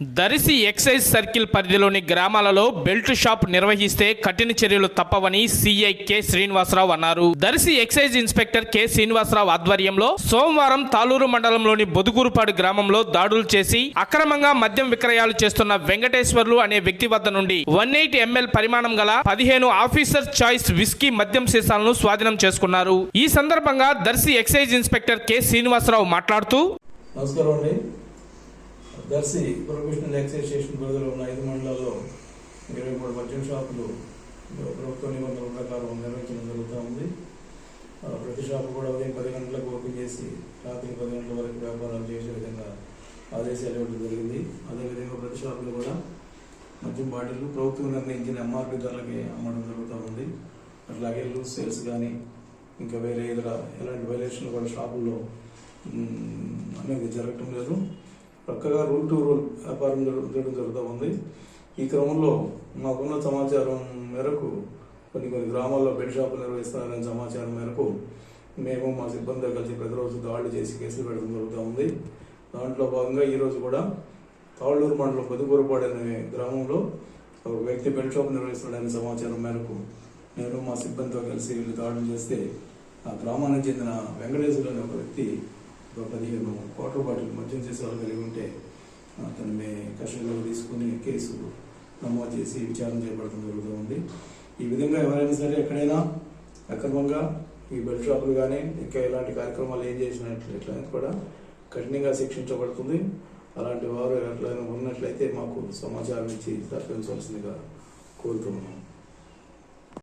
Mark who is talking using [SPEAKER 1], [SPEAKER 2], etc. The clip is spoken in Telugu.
[SPEAKER 1] దరిసి ఎక్సైజ్ సర్కిల్ పరిధిలోని గ్రామాలలో బెల్ట్ షాప్ నిర్వహిస్తే కఠిన చర్యలు తప్పవని సిఐ కె శ్రీనివాసరావు అన్నారు. Darsi excise inspector K Srinivasarao ఆధ్వర్యంలో సోమవారం తాలూరు మండలంలోని బొదుగురుపాడు గ్రామంలో దాడులు చేసి అక్రమంగా మద్యం విక్రయాలు చేస్తున్న వెంకటేశ్వర్లు అనే వ్యక్తి వద్ద నుండి వన్ ఎయిట్ ఎంఎల్ పరిమాణం గల పదిహేను ఆఫీసర్ చాయిస్ విస్కీ మద్యం సీసాలను స్వాధీనం చేసుకున్నారు. ఈ సందర్భంగా Darsi excise inspector K Srinivasarao మాట్లాడుతూ
[SPEAKER 2] నమస్కారం అండి. దర్శి ప్రొఫెషనల్ ఎక్సైజ్ స్టేషన్ పరిధిలో ఉన్న ఐదు మండలాల్లో ఇరవై మూడు మద్యం షాపులు ప్రభుత్వ నిబంధనల ప్రకారం నిర్వహించడం జరుగుతూ ఉంది. ప్రతి షాపు కూడా ఉదయం పది గంటలకు ఓపెన్ చేసి రాత్రి పది గంటల వరకు వ్యాపారాలు చేసే విధంగా ఆదేశాలు ఇవ్వడం జరిగింది. అదేవిధంగా ప్రతి షాపులు కూడా మద్యం బాటిల్లు ప్రభుత్వం నిర్ణయించిన ఎంఆర్పి ధరలకి అమ్మడం జరుగుతూ ఉంది. అట్లాగే లూజ్ సేల్స్ కానీ ఇంకా వేరే ఇతర ఎలాంటి వైలేషన్లు కూడా షాపుల్లో అనేది జరగటం లేదు. చక్కగా రూల్ టు రూల్ వ్యాపారం జరగ- జరగడం జరుగుతూ ఉంది. ఈ క్రమంలో మాకున్న సమాచారం మేరకు కొన్ని కొన్ని గ్రామాల్లో బెడ్ షాపులు నిర్వహిస్తున్నారనే సమాచారం మేరకు మేము మా సిబ్బందితో కలిసి ప్రతిరోజు దాడులు చేసి కేసులు పెట్టడం జరుగుతూ ఉంది. దాంట్లో భాగంగా ఈరోజు కూడా తాళ్ళూరు మండలం పొదుపూరపాడు అనే గ్రామంలో ఒక వ్యక్తి బెడ్ షాప్ నిర్వహిస్తున్నాడనే సమాచారం మేరకు నేను మా సిబ్బందితో కలిసి వీళ్ళు దాడులు చేస్తే ఆ గ్రామానికి చెందిన వెంకటేశ్వరు అనే ఒక వ్యక్తి పదిహేను వాటర్ బాటిల్ మద్యం సీసాలు కలిగి ఉంటే అతను మే కస్టడీలోకి తీసుకుని కేసు నమోదు చేసి విచారణ చేపడటం జరుగుతూ ఉంది. ఈ విధంగా ఎవరైనా సరే ఎక్కడైనా అక్రమంగా ఈ బెల్ట్ షాపులు కానీ ఇంకా ఇలాంటి కార్యక్రమాలు ఏం చేసినట్లయితే కూడా కఠినంగా శిక్షించబడుతుంది. అలాంటి వారు ఎట్లయినా ఉన్నట్లయితే మాకు సమాచారం ఇచ్చి తప్పించవలసిందిగా కోరుతున్నాము